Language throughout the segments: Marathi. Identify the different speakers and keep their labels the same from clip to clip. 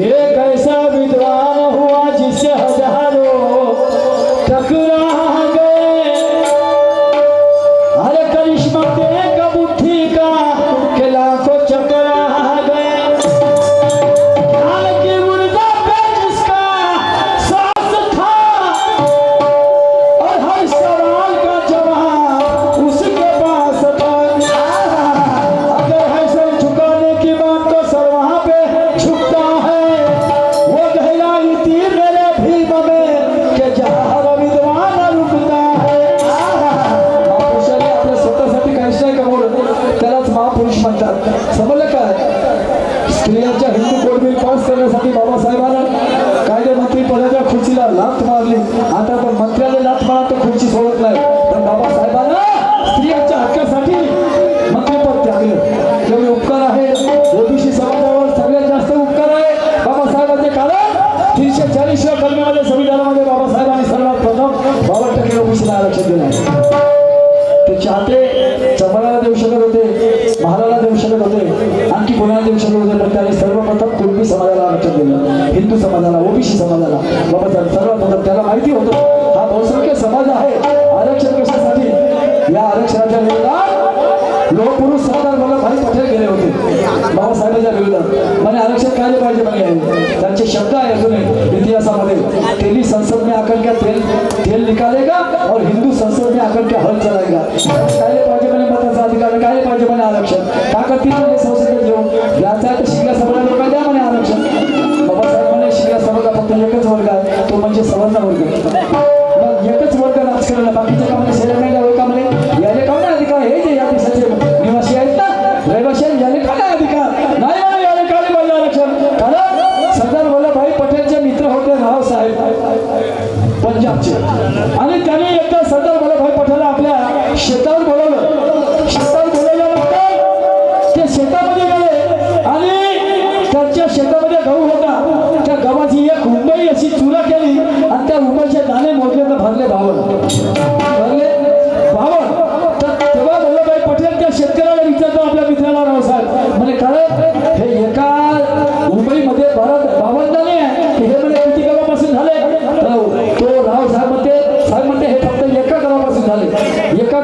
Speaker 1: ఏ पूर्वी पाच करण्यासाठी ओबीसी समाजाला. बाबा सर्वात मदत त्याला माहिती होतो हा बहुसंख्य समाज आहे आरक्षण कशासाठी? या आरक्षणाच्या विरोधात लोकपुरुष सरदार वल्लभभाई पटेल गेले होते. बाबासाहेबांच्या विरोधात. म्हणजे आरक्षण काय पाहिजे म्हणजे त्यांचे शब्द आहे अजूनही इतिहासामध्ये. तेली संसद में आकर क्या तेल तेल निकालेगा और हिंदू संसद में आकर क्या हल चलाएगा समाजला वर्ग मग एकच वर्ग राजकारणाला बाकीच्या कामाला शरीर नाही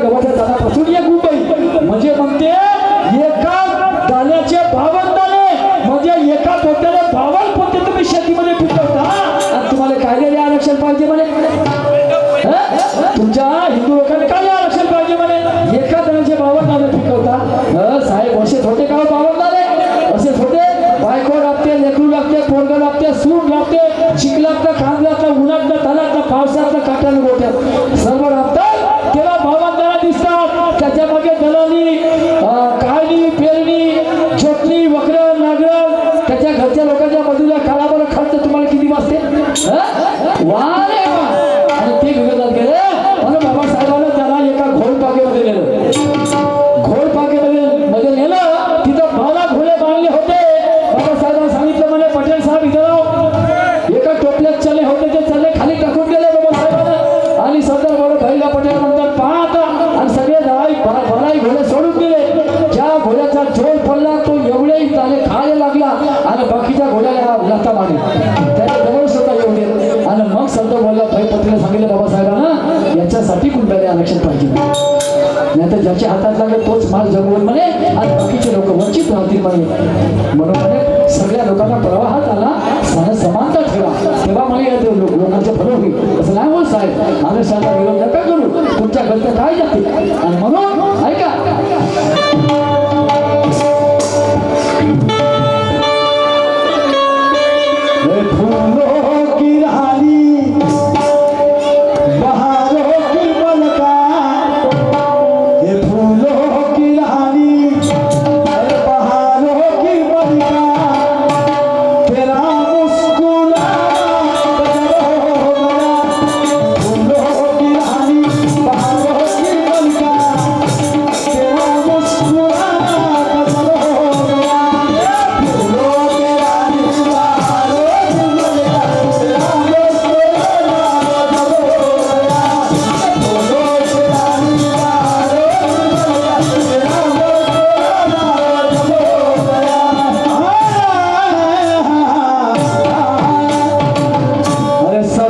Speaker 1: गव्हाच्या दानापासून एक रुपये म्हणजे म्हणते एका दाण्याचे बावन दाणे. म्हणजे एका पोत्याने बावन पोते तुम्ही शेतीमध्ये पिकवता. आणि तुम्हाला कायद्याने आरक्षण पाहिजे म्हणे? तुमच्या हिंदू लोकांनी काय आरक्षण पाहिजे म्हणे? एका दाण्याचे बावन दाणे पिकवता. साहेब असे छोटे का हो बावन दाणे? असे छोटे बायको लागते लेकरू लागते पोरगं लागते सूर लागते चिखलातलं खांदलातलं उन्हातलं तलातलं पावसातलं काट्यानं गोट्यात सर्व राबत ज्याच्या हातात लागेल तोच माल जमवून म्हणे आणि बाकीचे लोक वंचित राहतील म्हणे. म्हणून म्हणे सगळ्या लोकांना प्रवाहात आला साधन समानता ठेवा. तेव्हा म्हणे येते लोक लोकांचे भलं होईल. असं नाही होत साहेब. आम्ही साहेब विरोध नका करू. तुमच्या घरचं काय जातील? आणि म्हणून ऐका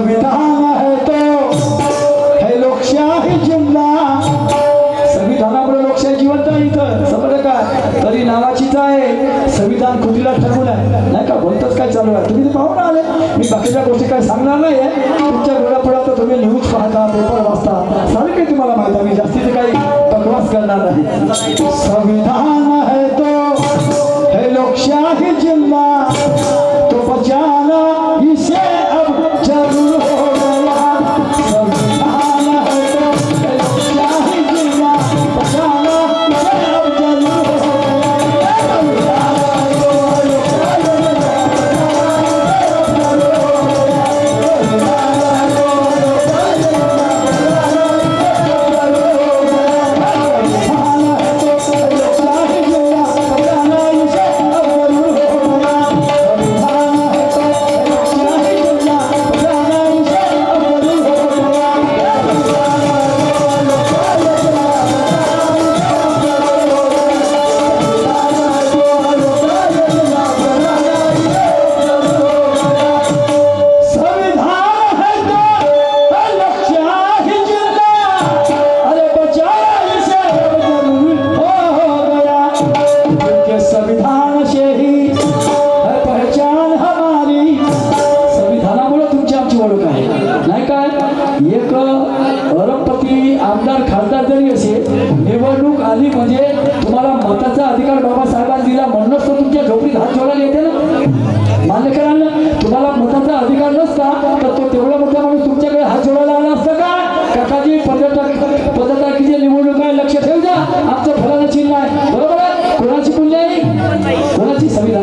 Speaker 1: संविधान हे लोकशाही जिल्हा संविधानामुळे लोकशाही जिवंत आहे इथं. समजलं का? तरी नावाचीच आहे. संविधान खुदीला ठरवून आहे. नाही का? बोलतच काय चालू आहे? तुम्ही पाहून आले मी बाकीच्या गोष्टी काय सांगणार नाही तुमच्या वेळापुढा तर तुम्ही न्यूज पाहता पेपर वाचता. सारं काही तुम्हाला माहिती? मी काही बकवास करणार नाही.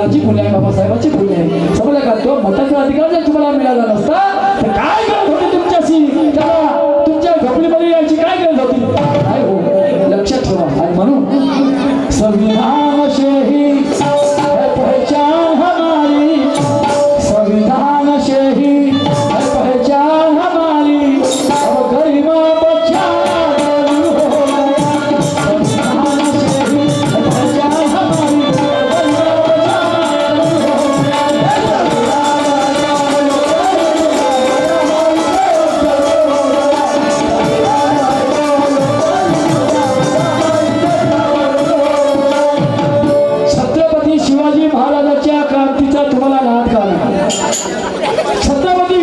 Speaker 1: कोणाची फुले आहे बाबासाहेबाची फुले आहे. समजलं का तो मताचा अधिकार जर तुम्हाला मिळाला नसता तर काय गरज होती तुमच्याशी? त्याला तुमच्या झोपडीमध्ये यायची काय गरज होती? काय हो? लक्षात ठेवा. आणि म्हणून संविधान छत्रपती